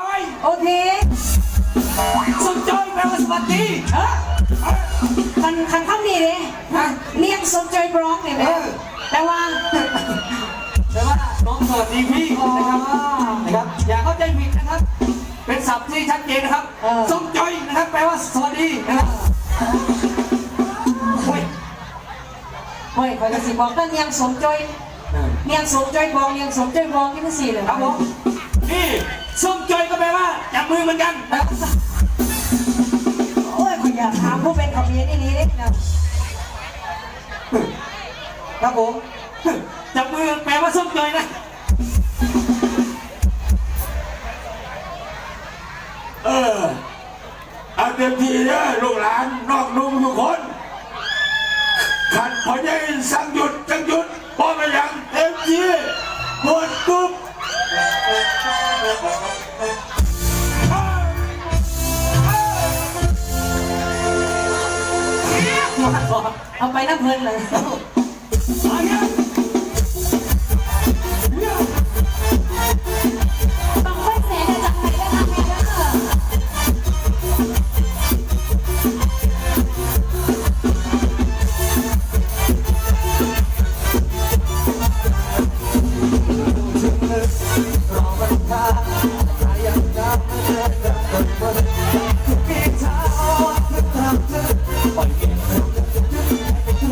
จอยโอเคสมจอยแปลว่าสวัสดีเออคันคันข้างนี้เลยฮะเนียงสนใจบร้องเนี่ยนะเออแต่ว่าแต่ว่าน้องสวัสดีพี่อ๋อนะครับนะครับ อย่าเข้าใจผิดนะครับ เป็นศัพท์ที่ชัดเจนนะครับเออสมจอยนะครับ แปลว่าสวัสดีนะครับโอ้ยเฮ้ยคอยกระสิบอกก็เนียงสมใจเนียงสมใจบร้องเนียงสมใจบร้องที่มันสี่เลยครับผมนี่ส้มจอยก็แปลว่า จับมือเหมือนกันโอ้ยขอยอยากถามผู้เป็นขมิ้นนี่นี่นะครับผมจับมือแปลว่าส้มจอยนะ เออ เอาเต็มที่เด้อลูกหลานนอกนุ่งทุกคนขัดพอใหญ่สั่งหยุดจังหยุดพอไปยังเต็มที่หมดปุ๊บ ไปน้ำเพลินเลย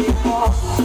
Oh.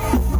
Yeah.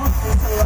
Oh, oh, oh.